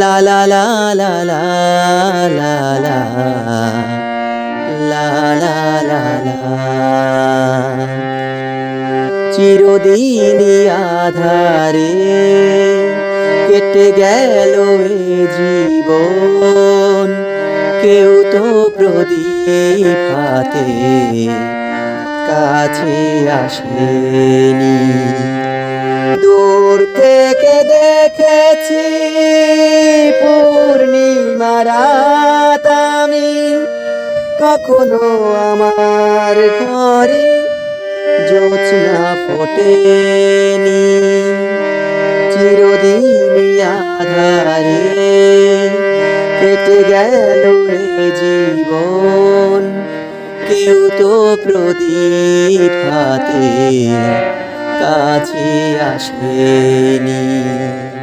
লা লা লা লা লা লা লা লা লা লা লা চিরদিনই আধারে কেটে গেল এ জীবন কেউ তো প্রদীপ হাতে কাছে আসেনি। দূর থেকে দেখেছি পূর্ণিমা রাত আমি। কখনো আমার ঘরে জোছনা ফোটেনি। চিরদিন আধারে কেটে গেল রে জীবন। কেউ তো প্রদীপ হাতে কাছে আসেনি।